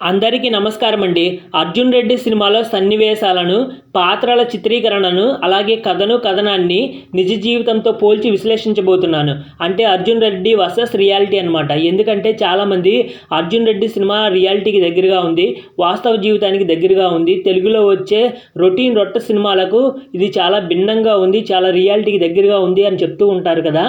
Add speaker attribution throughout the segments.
Speaker 1: అందరికీ నమస్కారం అండి అర్జున్ రెడ్డి సినిమాలో సన్నివేశాలను పాత్రల చిత్రీకరణను అలాగే కథను కథనాన్ని నిజ జీవితంతో పోల్చి విశ్లేషించబోతున్నాను. అంటే అర్జున్ రెడ్డి వర్సెస్ రియాలిటీ అనమాట ఎందుకంటే చాలామంది అర్జున్ రెడ్డి సినిమా రియాలిటీకి దగ్గరగా ఉంది వాస్తవ జీవితానికి దగ్గరగా ఉంది. తెలుగులో వచ్చే రొటీన్ రొట్ట సినిమాలకు ఇది చాలా భిన్నంగా ఉంది చాలా రియాలిటీకి దగ్గరగా ఉంది అని చెప్తూ ఉంటారు కదా.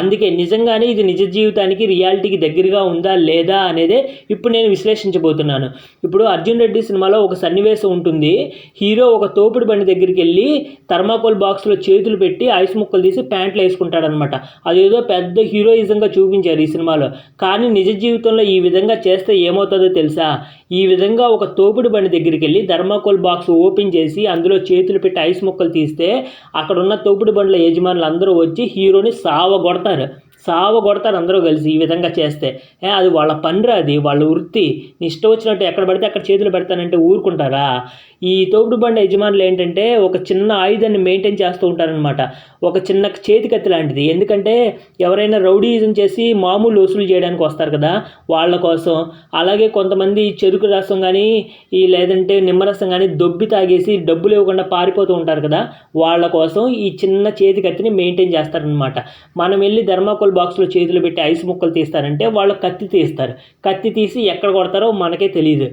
Speaker 1: అందుకే నిజంగానే ఇది నిజ జీవితానికి రియాలిటీకి దగ్గరగా ఉందా లేదా అనేదే ఇప్పుడు నేను విశ్లేషించబోతున్నాను. ఇప్పుడు అర్జున్ రెడ్డి సినిమాలో ఒక సన్నివేశం ఉంటుంది. హీరో ఒక తోపుడు బండి దగ్గరికి వెళ్ళి థర్మాకోల్ బాక్స్లో చేతులు పెట్టి ఐస్ ముక్కలు తీసి ప్యాంట్లు వేసుకుంటాడనమాట అదేదో పెద్ద హీరోయిజంగా చూపించారు ఈ సినిమాలో. కానీ నిజ జీవితంలో ఈ విధంగా చేస్తే ఏమవుతుందో తెలుసా? ఈ విధంగా ఒక తోపుడు బండి దగ్గరికి వెళ్ళి థర్మాకోల్ బాక్స్ ఓపెన్ చేసి అందులో చేతులు పెట్టి ఐస్ ముక్కలు తీస్తే అక్కడ ఉన్న తోపుడు బండ్ల యజమానులు అందరూ వచ్చి హీరోని సావగొడతారు. సావ కొడతారు అందరూ కలిసి ఈ విధంగా చేస్తే. అది వాళ్ళ పనిరా అది వాళ్ళ వృత్తి. నీ ఇష్టం వచ్చినట్టు ఎక్కడ పడితే అక్కడ చేతులు పెడతానంటే ఊరుకుంటారా? ఈ తోపుడు బండ యజమానులు ఏంటంటే ఒక చిన్న ఆయుధాన్ని మెయింటైన్ చేస్తూ ఉంటారనమాట ఒక చిన్న చేతి కత్తి లాంటిది. ఎందుకంటే ఎవరైనా రౌడీజం చేసి మామూలు వసూలు చేయడానికి వస్తారు కదా వాళ్ళ కోసం. అలాగే కొంతమంది చెరుకు రసం కానీ ఈ లేదంటే నిమ్మరసం కానీ దొబ్బి తాగేసి డబ్బులు ఇవ్వకుండా పారిపోతూ ఉంటారు కదా వాళ్ళ కోసం ఈ చిన్న చేతి కత్తిని మెయింటైన్ చేస్తారనమాట మనం వెళ్ళి ధర్మాకోల్ బాక్స్లో చేతులు పెట్టి ఐస్ ముక్కలు తీస్తారంటే వాళ్ళు కత్తి తీస్తారు. కత్తి తీసి ఎక్కడ కొడతారో మనకే తెలియదు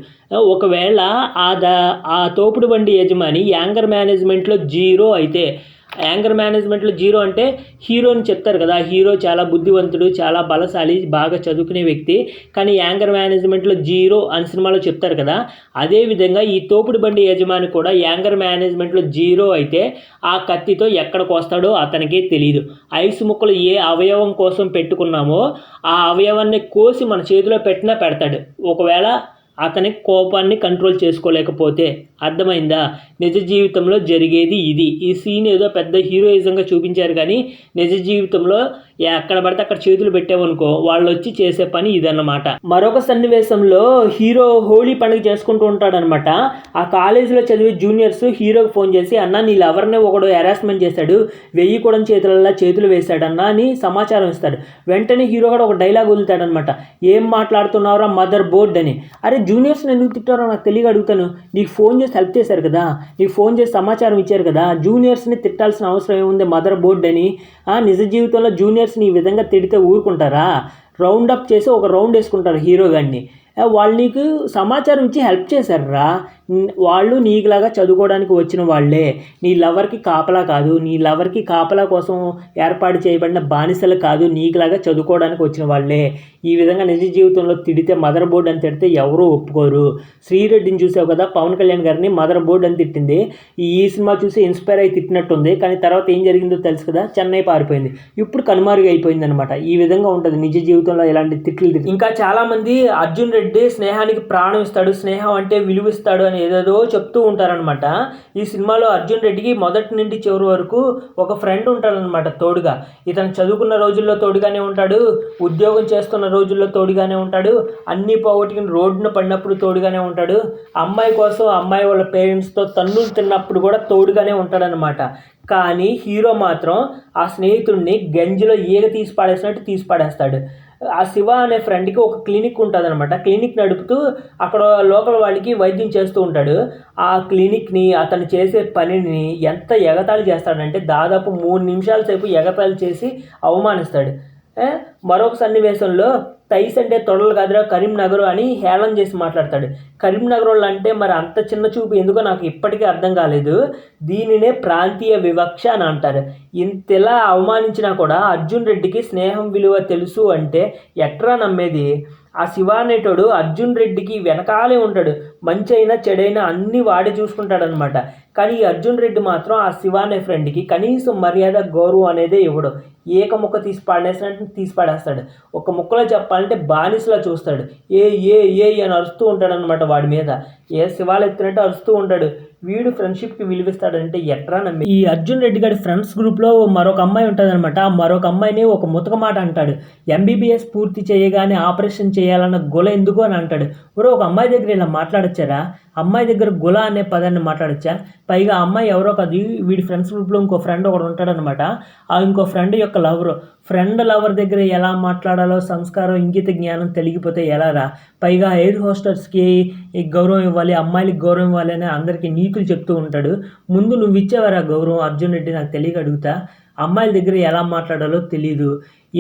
Speaker 1: ఒకవేళ ఆ ద ఆ తోపుడు బండి యజమాని యాంగర్ మేనేజ్మెంట్లో జీరో అయితే యాంగర్ మేనేజ్మెంట్లో జీరో అంటే హీరోని చెప్తారు కదా. హీరో చాలా బుద్ధివంతుడు చాలా బలశాలి బాగా చదువుకునే వ్యక్తి. కానీ యాంగర్ మేనేజ్మెంట్లో జీరో అని సినిమాలో చెప్తారు కదా. అదేవిధంగా ఈ తోపుడు బండి యజమాని కూడా యాంగర్ మేనేజ్మెంట్లో జీరో అయితే ఆ కత్తితో ఎక్కడికి వస్తాడో అతనికే తెలియదు ఐస్ ముక్కలు ఏ అవయవం కోసం పెట్టుకున్నామో ఆ అవయవాన్ని కోసి మన చేతిలో పెట్టినా పెడతాడు. ఒకవేళ అతని కోపాన్ని కంట్రోల్ చేసుకోలేకపోతే అర్థమైందా? నిజ జీవితంలో జరిగేది ఇది. ఈ సీన్ ఏదో పెద్ద హీరోయిజంగా చూపించారు కానీ నిజ జీవితంలో ఎక్కడ పడితే అక్కడ చేతులు పెట్టామనుకో వాళ్ళు వచ్చి చేసే పని ఇదన్నమాట. మరొక సన్నివేశంలో హీరో హోలీ పండుగ చేసుకుంటూ ఉంటాడనమాట ఆ కాలేజీలో చదివే జూనియర్స్ హీరోకి ఫోన్ చేసి అన్న నీ లవర్నే ఒకడు హెరాస్మెంట్ చేశాడు. వెయ్యి కూడా చేతులలో చేతులు వేశాడన్న అని సమాచారం ఇస్తాడు. వెంటనే హీరో కూడా ఒక డైలాగ్ వదులుతాడనమాట ఏం మాట్లాడుతున్నావురా మదర్ బోర్డ్ అని. అరే జూనియర్స్ని ఎందుకు తిట్టారో నాకు తెలియక అడుగుతాను. నీకు ఫోన్ చేసి హెల్ప్ చేశారు కదా? నీకు ఫోన్ చేసి సమాచారం ఇచ్చారు కదా? జూనియర్స్ని తిట్టాల్సిన అవసరం ఏముంది? మదర్ బోర్డ్ అని. ఆ, నిజ జీవితంలో జూనియర్స్ని ఈ విధంగా తిడితే ఊరుకుంటారా? రౌండ్ అప్ చేసి ఒక రౌండ్ వేసుకుంటారు హీరో గారిని వాళ్ళు నీకు సమాచారం ఇచ్చి హెల్ప్ చేశారురా వాళ్ళు నీకులాగా చదువుకోవడానికి వచ్చిన వాళ్ళే. నీ లవర్కి కాపలా కాదు. నీ లవర్కి కాపలా కోసం ఏర్పాటు చేయబడిన బానిసలు కాదు. నీకులాగా చదువుకోవడానికి వచ్చిన వాళ్ళే. ఈ విధంగా నిజ జీవితంలో తిడితే మదర్ బోర్డ్ అని తిడితే ఎవరూ ఒప్పుకోరు. శ్రీరెడ్డిని చూసావు కదా? పవన్ కళ్యాణ్ గారిని మదర్ బోర్డ్ అని తిట్టింది. ఈ సినిమా చూసి ఇన్స్పైర్ అయి తిట్టినట్టుంది. కానీ తర్వాత ఏం జరిగిందో తెలుసు కదా? చెన్నై పారిపోయింది. ఇప్పుడు కనుమారుగా అయిపోయింది అనమాట ఈ విధంగా ఉంటుంది నిజ జీవితంలో ఇలాంటి తిట్లు ఇంకా చాలామంది అర్జున్ రెడ్డి స్నేహానికి ప్రాణం ఇస్తాడు. స్నేహం అంటే విలువిస్తాడు అని ఏదేదో చెప్తూ ఉంటారనమాట ఈ సినిమాలో అర్జున్ రెడ్డికి మొదటి నుండి చివరి వరకు ఒక ఫ్రెండ్ ఉంటాడనమాట తోడుగా. ఇతను చదువుకున్న రోజుల్లో తోడుగానే ఉంటాడు ఉద్యోగం చేస్తున్న రోజుల్లో తోడుగానే ఉంటాడు అన్ని పోగొట్టుకుని రోడ్డున పడినప్పుడు తోడుగానే ఉంటాడు. అమ్మాయి కోసం అమ్మాయి వాళ్ళ పేరెంట్స్తో తన్నులు తిన్నప్పుడు కూడా తోడుగానే ఉంటాడనమాట కానీ హీరో మాత్రం ఆ స్నేహితుడిని గంజిలో ఈగ తీసి పాడేసినట్టు తీసి పాడేస్తాడు. ఆ శివ అనే ఫ్రెండ్కి ఒక క్లినిక్ ఉంటుంది అనమాట క్లినిక్ నడుపుతూ అక్కడ లోకల్ వాళ్ళకి వైద్యం చేస్తూ ఉంటాడు. ఆ క్లినిక్ని అతను చేసే పనిని ఎంత ఎగతాళి చేస్తాడంటే దాదాపు మూడు నిమిషాల సేపు ఎగతాళి చేసి అవమానిస్తాడు. మరొక సన్నివేశంలో తైస్ అంటే తొడలు కాదురా కరీంనగర్ అని హేళన చేసి మాట్లాడతాడు. కరీంనగర్ వాళ్ళు అంటే మరి అంత చిన్న చూపు ఎందుకో నాకు ఇప్పటికీ అర్థం కాలేదు. దీనినే ప్రాంతీయ వివక్ష అని అంటారు. ఇంతలా అవమానించినా కూడా అర్జున్ రెడ్డికి స్నేహం విలువ తెలుసు అంటే ఎట్రా నమ్మేది? ఆ శివ అనేటోడు అర్జున్ రెడ్డికి వెనకాలే ఉంటాడు. మంచి అయినా చెడైనా అన్ని వాడే చూసుకుంటాడనమాట కానీ ఈ అర్జున్ రెడ్డి మాత్రం ఆ శివ అనే ఫ్రెండ్కి కనీసం మర్యాద గౌరవం అనేదే ఇవ్వడు. ఏక ముక్క తీసి పాడేసినట్టు తీసి పాడేస్తాడు. ఒక ముక్కలో చెప్పాలంటే బానిసలా చూస్తాడు. ఏ ఏ ఏ అని అరుస్తూ ఉంటాడనమాట వాడి మీద. ఏ శివాలు ఎత్తినట్టు అరుస్తూ ఉంటాడు. వీడు ఫ్రెండ్షిప్కి విలువిస్తాడంటే ఎట్రా నమ్మి? ఈ అర్జున్ రెడ్డి గారి ఫ్రెండ్స్ గ్రూప్లో మరొక అమ్మాయి ఉంటుందన్నమాట. ఆ మరొక అమ్మాయిని ఒక ముతక మాట అంటాడు. ఎంబీబీఎస్ పూర్తి చేయగానే ఆపరేషన్ చేయాలన్న గుల ఎందుకు అని అంటాడు. ఒరే ఒక అమ్మాయి దగ్గర ఇలా మాట్లాడచ్చారా? అమ్మాయి దగ్గర గుల అనే పదాన్ని మాట్లాడచ్చా? పైగా అమ్మాయి ఎవరో కాదు వీడి ఫ్రెండ్స్ గ్రూప్లో ఇంకో ఫ్రెండ్ ఒకడు ఉంటాడనమాట ఆ ఇంకో ఫ్రెండ్ యొక్క లవర్ ఫ్రెండ్ లవర్ దగ్గర ఎలా మాట్లాడాలో సంస్కారం ఇంగిత జ్ఞానం తెలిగిపోతే ఎలా రా? పైగా ఎయిర్ హోస్టర్స్కి గౌరవం ఇవ్వాలి అమ్మాయిలకి గౌరవం ఇవ్వాలి అని అందరికీ నీతులు చెప్తూ ఉంటాడు. ముందు నువ్వు ఇచ్చేవారా గౌరవం? అర్జున్ రెడ్డి నాకు తెలియక అడుగుతా. అమ్మాయిల దగ్గర ఎలా మాట్లాడాలో తెలియదు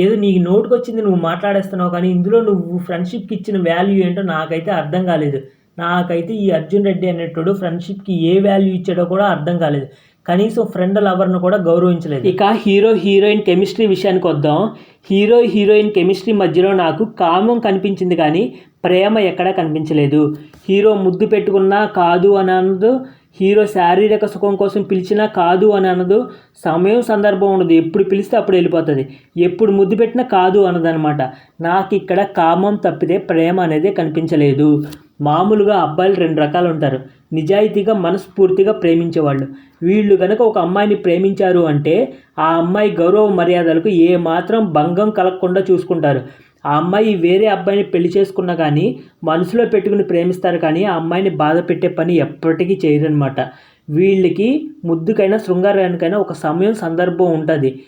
Speaker 1: ఏదో నీకు నోటుకు వచ్చింది నువ్వు మాట్లాడేస్తున్నావు కానీ ఇందులో నువ్వు ఫ్రెండ్షిప్కి ఇచ్చిన వాల్యూ ఏంటో నాకైతే అర్థం కాలేదు. నాకైతే ఈ అర్జున్ రెడ్డి అనేటోడు ఫ్రెండ్షిప్కి ఏ వాల్యూ ఇచ్చాడో కూడా అర్థం కాలేదు. కనీసం ఫ్రెండ్ లవర్ను కూడా గౌరవించలేదు. ఇక హీరో హీరోయిన్ కెమిస్ట్రీ విషయానికి వద్దాం. హీరో హీరోయిన్ కెమిస్ట్రీ మధ్యలో నాకు కామం కనిపించింది కానీ ప్రేమ ఎక్కడా కనిపించలేదు. హీరో ముద్దు పెట్టుకున్నా కాదు అని అనదు హీరో శారీరక సుఖం కోసం పిలిచినా కాదు అని అనదు. సమయం సందర్భం ఉండదు. ఎప్పుడు పిలిస్తే అప్పుడు వెళ్ళిపోతుంది. ఎప్పుడు ముద్దు పెట్టినా కాదు అనదనమాట. నాకు ఇక్కడ కామం తప్పితే ప్రేమ అనేది కనిపించలేదు. మామూలుగా అబ్బాయిలు రెండు రకాలు ఉంటారు. నిజాయితీగా మనస్ఫూర్తిగా ప్రేమించేవాళ్ళు. వీళ్ళు కనుక ఒక అమ్మాయిని ప్రేమించారు అంటే ఆ అమ్మాయి గౌరవ మర్యాదలకు ఏ మాత్రం భంగం కలగకుండా చూసుకుంటారు. ఆ అమ్మాయి వేరే అబ్బాయిని పెళ్ళి చేసుకున్నా కానీ మనసులో పెట్టుకుని ప్రేమిస్తారు కానీ ఆ అమ్మాయిని బాధ పెట్టే పని ఎప్పటికీ చేయరనమాట వీళ్ళకి ముద్దుకైనా శృంగారానికైనా ఒక సమయం సందర్భం ఉంటుంది.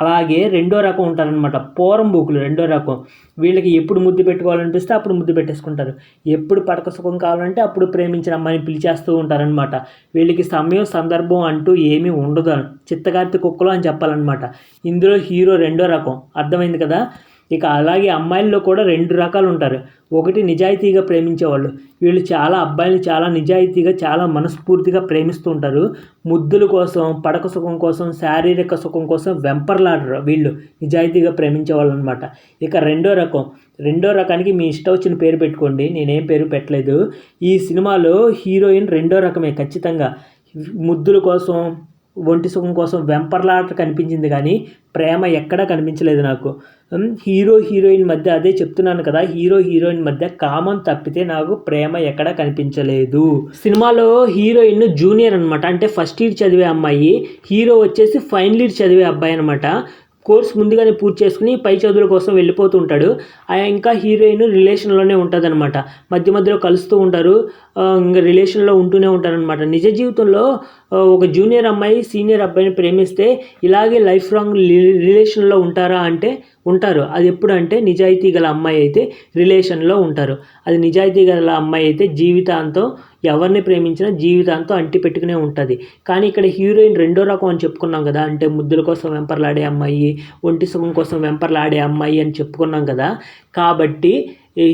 Speaker 1: అలాగే రెండో రకం ఉంటారనమాట పోరం బూకులు రెండో రకం. వీళ్ళకి ఎప్పుడు ముద్దు పెట్టుకోవాలనిపిస్తే అప్పుడు ముద్దు పెట్టేసుకుంటారు. ఎప్పుడు పడక సుఖం కావాలంటే అప్పుడు ప్రేమించిన అమ్మాయిని పిలిచేస్తూ ఉంటారనమాట వీళ్ళకి సమయం సందర్భం అంటూ ఏమీ ఉండదు. చిత్తగార్తి కుక్కలు అని చెప్పాలన్నమాట. ఇందులో హీరో రెండో రకం. అర్థమైంది కదా? ఇక అలాగే అమ్మాయిల్లో కూడా రెండు రకాలు ఉంటారు ఒకటి నిజాయితీగా ప్రేమించేవాళ్ళు. వీళ్ళు చాలా అబ్బాయిలు చాలా నిజాయితీగా చాలా మనస్ఫూర్తిగా ప్రేమిస్తూ ఉంటారు ముద్దుల కోసం పడక సుఖం కోసం శారీరక సుఖం కోసం వెంపర్లాడరు వీళ్ళు. నిజాయితీగా ప్రేమించే వాళ్ళు అనమాట ఇక రెండో రకం. రెండో రకానికి మీ ఇష్టం వచ్చిన పేరు పెట్టుకోండి. నేనేం పేరు పెట్టలేదు. ఈ సినిమాలో హీరోయిన్ రెండో రకమే ఖచ్చితంగా. ముద్దుల కోసం ఒంటి సుఖం కోసం వెంపర్లాట కనిపించింది కానీ ప్రేమ ఎక్కడా కనిపించలేదు నాకు. హీరో హీరోయిన్ మధ్య అదే చెప్తున్నాను కదా హీరో హీరోయిన్ మధ్య కామం తప్పితే నాకు ప్రేమ ఎక్కడా కనిపించలేదు. సినిమాలో హీరోయిన్ జూనియర్ అనమాట అంటే ఫస్ట్ ఇయర్ చదివే అమ్మాయి హీరో వచ్చేసి ఫైనల్ ఇయర్ చదివే అబ్బాయి అనమాట కోర్స్ ముందుగానే పూర్తి చేసుకుని పై చదువుల కోసం వెళ్ళిపోతూ ఉంటాడు. ఆ ఇంకా హీరోయిన్ రిలేషన్లోనే ఉంటుందన్నమాట. మధ్య మధ్యలో కలుస్తూ ఉంటారు. ఇంకా రిలేషన్లో ఉంటూనే ఉంటారనమాట నిజ జీవితంలో ఒక జూనియర్ అమ్మాయి సీనియర్ అబ్బాయిని ప్రేమిస్తే ఇలాగే లైఫ్ లాంగ్ రిలేషన్లో ఉంటారా అంటే ఉంటారు. అది ఎప్పుడు అంటే నిజాయితీ గల అమ్మాయి అయితే రిలేషన్లో ఉంటారు. అది నిజాయితీ గల అమ్మాయి అయితే జీవితాంతం ఎవరిని ప్రేమించినా జీవితాంతం అంటి పెట్టుకునే ఉంటుంది. కానీ ఇక్కడ హీరోయిన్ రెండో రకం అని చెప్పుకున్నాం కదా అంటే ముద్దుల కోసం వెంపర్లాడే అమ్మాయి ఒంటి సుఖం కోసం వెంపర్లాడే అమ్మాయి అని చెప్పుకున్నాం కదా. కాబట్టి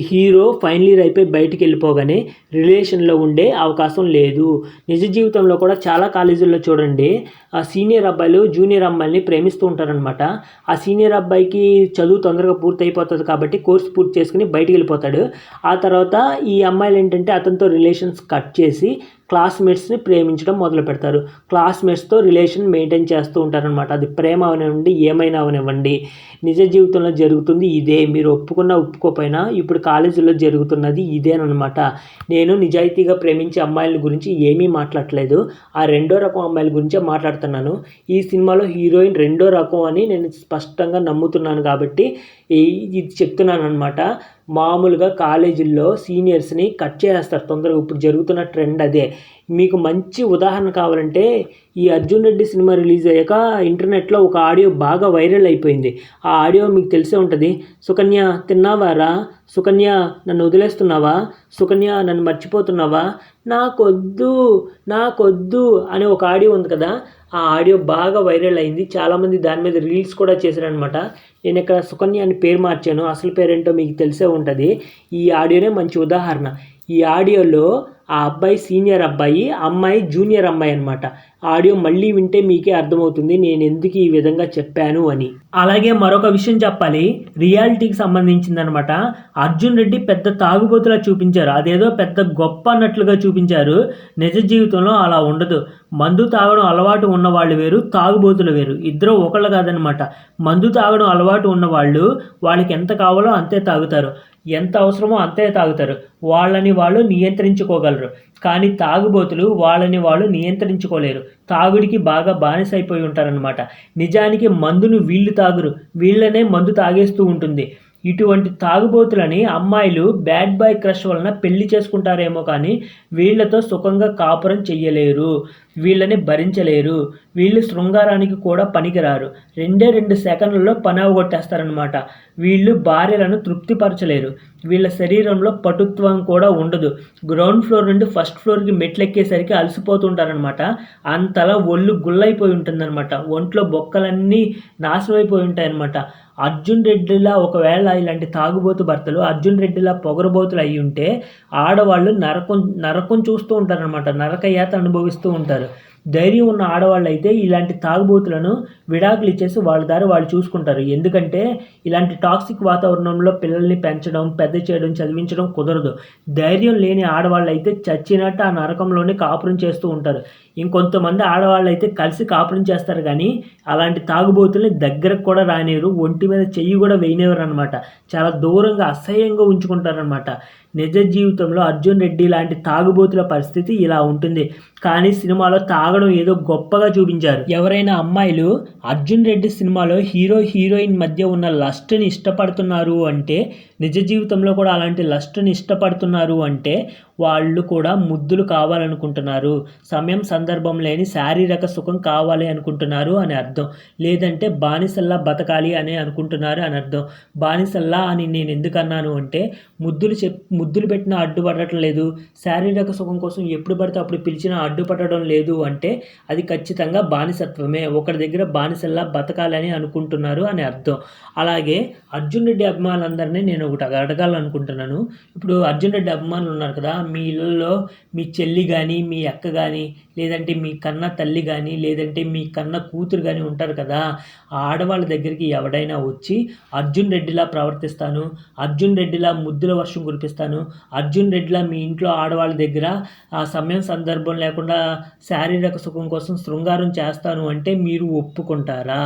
Speaker 1: హీరో ఫైనల్ ఇయర్ అయిపోయి బయటికి వెళ్ళిపోగానే రిలేషన్లో ఉండే అవకాశం లేదు. నిజ జీవితంలో కూడా చాలా కాలేజీల్లో చూడండి ఆ సీనియర్ అబ్బాయిలు జూనియర్ అమ్మాయిని ప్రేమిస్తూ ఉంటారనమాట ఆ సీనియర్ అబ్బాయికి చదువు తొందరగా పూర్తి అయిపోతుంది కాబట్టి కోర్స్ పూర్తి చేసుకుని బయటికి వెళ్ళిపోతాడు. ఆ తర్వాత ఈ అమ్మాయిలు ఏంటంటే అతనితో రిలేషన్స్ కట్ చేసి క్లాస్మేట్స్ని ప్రేమించడం మొదలు పెడతారు. క్లాస్మేట్స్తో రిలేషన్ మెయింటైన్ చేస్తూ ఉంటారనమాట అది ప్రేమ అవనివ్వండి ఏమైనా అవనివ్వండి. నిజ జీవితంలో జరుగుతుంది ఇదే. మీరు ఒప్పుకున్నా ఒప్పుకోపోయినా ఇప్పుడు కాలేజీలో జరుగుతున్నది ఇదేనమాట నేను నిజాయితీగా ప్రేమించే అమ్మాయిల గురించి ఏమీ మాట్లాడలేదు. ఆ రెండో రకం అమ్మాయిల గురించే మాట్లాడుతున్నాను. ఈ సినిమాలో హీరోయిన్ రెండో రకం అని నేను స్పష్టంగా నమ్ముతున్నాను కాబట్టి ఇది చెప్తున్నాను అనమాట మామూలుగా కాలేజీల్లో సీనియర్స్ని కట్ చేస్తారు తొందరగా ఇప్పుడు జరుగుతున్న ట్రెండ్ అదే. మీకు మంచి ఉదాహరణ కావాలంటే ఈ అర్జున్ రెడ్డి సినిమా రిలీజ్ అయ్యాక ఇంటర్నెట్లో ఒక ఆడియో బాగా వైరల్ అయిపోయింది. ఆ ఆడియో మీకు తెలిసే ఉంటుంది. సుకన్య తిన్నావారా? సుకన్య నన్ను వదిలేస్తున్నావా? సుకన్య నన్ను మర్చిపోతున్నావా? నాకొద్దు నాకొద్దు అనే ఒక ఆడియో ఉంది కదా. ఆ ఆడియో బాగా వైరల్ అయింది. చాలామంది దాని మీద రీల్స్ కూడా చేశారనమాట నేను ఇక్కడ సుకన్య అని పేరు మార్చాను. అసలు పేరేంటో మీకు తెలిసే ఉంటుంది. ఈ ఆడియోనే మంచి ఉదాహరణ. ఈ ఆడియోలో ఆ అబ్బాయి సీనియర్ అబ్బాయి అమ్మాయి జూనియర్ అమ్మాయి అనమాట ఆడియో మళ్ళీ వింటే మీకే అర్థమవుతుంది నేను ఎందుకు ఈ విధంగా చెప్పాను అని. అలాగే మరొక విషయం చెప్పాలి. రియాలిటీకి సంబంధించిందనమాట అర్జున్ రెడ్డి పెద్ద తాగుబోతులా చూపించారు. అదేదో పెద్ద గొప్ప అన్నట్లుగా చూపించారు. నిజ జీవితంలో అలా ఉండదు. మందు తాగడం అలవాటు ఉన్న వాళ్ళు వేరు తాగుబోతులు వేరు. ఇద్దరు ఒకళ్ళు కాదనమాట మందు తాగడం అలవాటు ఉన్న వాళ్ళు వాళ్ళకి ఎంత కావాలో అంతే తాగుతారు. ఎంత అవసరమో అంతే తాగుతారు. వాళ్ళని వాళ్ళు నియంత్రించుకోగలరు. కానీ తాగుబోతులు వాళ్ళని వాళ్ళు నియంత్రించుకోలేరు. తాగుడికి బాగా బానిసైపోయి ఉంటారనమాట నిజానికి మందును వీళ్ళు తాగురు. వీళ్ళనే మందు తాగేస్తూ ఉంటుంది. ఇటువంటి తాగుబోతులని అమ్మాయిలు బ్యాడ్ బాయ్ క్రష్ వలన పెళ్ళి చేసుకుంటారేమో కానీ వీళ్ళతో సుఖంగా కాపురం చెయ్యలేరు. వీళ్ళని భరించలేరు. వీళ్ళు శృంగారానికి కూడా పనికిరారు. రెండే రెండు సెకండ్లలో పని అవగొట్టేస్తారనమాట వీళ్ళు భార్యలను తృప్తిపరచలేరు. వీళ్ళ శరీరంలో పటుత్వం కూడా ఉండదు. గ్రౌండ్ ఫ్లోర్ నుండి ఫస్ట్ ఫ్లోర్కి మెట్లెక్కేసరికి అలసిపోతుంటారనమాట అంతలా ఒళ్ళు గుల్లైపోయి ఉంటుందన్నమాట. ఒంట్లో బొక్కలన్నీ నాశనం అయిపోయి ఉంటాయన్నమాట. అర్జున్ రెడ్డిలా ఒకవేళ ఇలాంటి తాగుబోతు భర్తలు అర్జున్ రెడ్డిలా పొగరబోతులు అయి ఉంటే ఆడవాళ్ళు నరకం నరకం చూస్తూ ఉంటారనమాట నరకయాత అనుభవిస్తూ ఉంటారు. it. ధైర్యం ఉన్న ఆడవాళ్ళు అయితే ఇలాంటి తాగుబోతులను విడాకులు ఇచ్చేసి వాళ్ళ దారి వాళ్ళు చూసుకుంటారు. ఎందుకంటే ఇలాంటి టాక్సిక్ వాతావరణంలో పిల్లల్ని పెంచడం పెద్ద చేయడం చదివించడం కుదరదు. ధైర్యం లేని ఆడవాళ్ళు అయితే చచ్చినట్టు ఆ నరకంలోనే కాపురం చేస్తూ ఉంటారు. ఇంకొంతమంది ఆడవాళ్ళు అయితే కలిసి కాపురం చేస్తారు కానీ అలాంటి తాగుబోతుల్ని దగ్గరకు కూడా రానివ్వరు ఒంటి మీద చెయ్యి కూడా వేయనివ్వరు అనమాట చాలా దూరంగా అసహ్యంగా ఉంచుకుంటారనమాట నిజ జీవితంలో అర్జున్ రెడ్డి లాంటి తాగుబోతుల పరిస్థితి ఇలా ఉంటుంది. కానీ సినిమాలో తాగడం ఏదో గొప్పగా చూపించారు. ఎవరైనా అమ్మాయిలు అర్జున్ రెడ్డి సినిమాలో హీరో హీరోయిన్ మధ్య ఉన్న లస్ట్ని ఇష్టపడుతున్నారు అంటే నిజ జీవితంలో కూడా అలాంటి లస్ట్ని ఇష్టపడుతున్నారు అంటే వాళ్ళు కూడా ముద్దులు కావాలనుకుంటున్నారు. సమయం సందర్భం లేని శారీరక సుఖం కావాలి అనుకుంటున్నారు అని అర్థం. లేదంటే బానిసల్లా బతకాలి అని అనుకుంటున్నారు అని అర్థం. బానిసల్లా అని నేను ఎందుకు అన్నాను అంటే ముద్దులు చెప్ ముద్దులు పెట్టినా అడ్డుపడటం లేదు. శారీరక సుఖం కోసం ఎప్పుడు పడితే అప్పుడు పిలిచినా అడ్డుపడడం లేదు అంటే అది ఖచ్చితంగా బానిసత్వమే. ఒకరి దగ్గర బానిసల్లా బతకాలని అనుకుంటున్నారు అని అర్థం. అలాగే అర్జున్ రెడ్డి అభిమానులందరినీ నేను ఒకటి అడగాలనుకుంటున్నాను. ఇప్పుడు అర్జున్ రెడ్డి అభిమానులు ఉన్నారు కదా మీ ఇళ్ళల్లో మీ చెల్లి కానీ మీ అక్క కానీ లేదంటే మీ కన్న తల్లి కానీ లేదంటే మీ కన్న కూతురు కానీ ఉంటారు కదా ఆ ఆడవాళ్ళ దగ్గరికి ఎవడైనా వచ్చి అర్జున్ రెడ్డిలా ప్రవర్తిస్తాను అర్జున్ రెడ్డిలా ముద్దుల వర్షం కురిపిస్తాను అర్జున్ రెడ్డిలా మీ ఇంట్లో ఆడవాళ్ళ దగ్గర ఆ సమయం సందర్భం లేకుండా శారీరక సుఖం కోసం శృంగారం చేస్తాను అంటే మీరు ఒప్పుకుంటారా?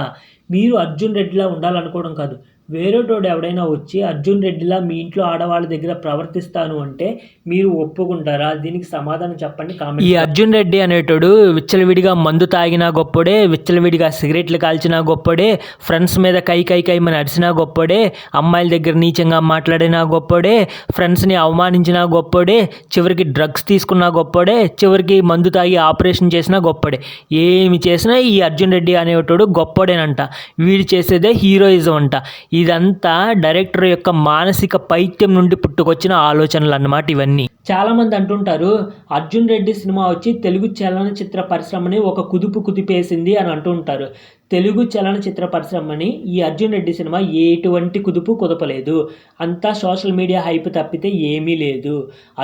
Speaker 1: మీరు అర్జున్ రెడ్డిలా ఉండాలనుకోవడం కాదు. వేరేటోడు ఎవడైనా వచ్చి అర్జున్ రెడ్డిలా మీ ఇంట్లో ఆడవాళ్ళ దగ్గర ప్రవర్తిస్తాను అంటే మీరు ఒప్పుకుంటారా? దీనికి సమాధానం చెప్పండి కామెంట్ ఈ అర్జున్ రెడ్డి అనేటోడు విచ్చలవిడిగా మందు తాగినా గొప్పడే విచ్చలవిడిగా సిగరెట్లు కాల్చినా గొప్పడే ఫ్రెండ్స్ మీద కై కై కై మన అడిచినా గొప్పడే అమ్మాయిల దగ్గర నీచంగా మాట్లాడినా గొప్పడే ఫ్రెండ్స్ని అవమానించినా గొప్పడే చివరికి డ్రగ్స్ తీసుకున్నా గొప్పడే చివరికి మందు తాగి ఆపరేషన్ చేసినా గొప్పడే. ఏమి చేసినా ఈ అర్జున్ రెడ్డి అనేటోడు గొప్పడేనంట. వీడు చేసేదే హీరోయిజం అంట. ఇదంతా డైరెక్టర్ యొక్క మానసిక పైత్యం నుండి పుట్టుకొచ్చిన ఆలోచనలు అన్నమాట ఇవన్నీ. చాలామంది అంటుంటారు అర్జున్ రెడ్డి సినిమా వచ్చి తెలుగు చలనచిత్ర పరిశ్రమని ఒక కుదుపు కుదిపేసింది అని అంటుంటారు. తెలుగు చలనచిత్ర పరిశ్రమని ఈ అర్జున్ రెడ్డి సినిమా ఎటువంటి కుదుపు కుదపలేదు. అంతా సోషల్ మీడియా హైప్ తప్పితే ఏమీ లేదు.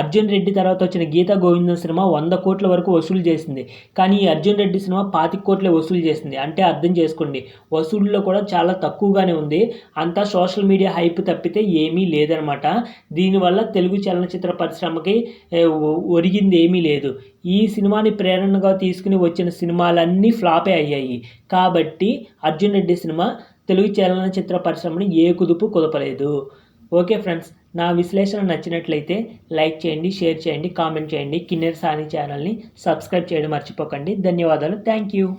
Speaker 1: అర్జున్ రెడ్డి తర్వాత వచ్చిన గీతా గోవిందం సినిమా వంద కోట్ల వరకు వసూలు చేసింది. కానీ ఈ అర్జున్ రెడ్డి సినిమా పాతిక కోట్లే వసూలు చేసింది. అంటే అర్థం చేసుకోండి వసూళ్ళలో కూడా చాలా తక్కువగానే ఉంది. అంతా సోషల్ మీడియా హైప్ తప్పితే ఏమీ లేదనమాట. దీనివల్ల తెలుగు చలనచిత్ర పరిశ్రమకి ఒరిగింది ఏమీ లేదు. ఈ సినిమాని ప్రేరణగా తీసుకుని వచ్చిన సినిమాలన్నీ ఫ్లాపే అయ్యాయి. కాబట్టి అర్జున్ రెడ్డి సినిమా తెలుగు చలనచిత్ర పరిశ్రమని ఏ కుదుపు కుదపలేదు. ఓకే ఫ్రెండ్స్ నా విశ్లేషణ నచ్చినట్లయితే లైక్ చేయండి షేర్ చేయండి కామెంట్ చేయండి. కిన్నెర్ సాని ఛానల్ని సబ్స్క్రైబ్ చేయడం మర్చిపోకండి. ధన్యవాదాలు. Thank you.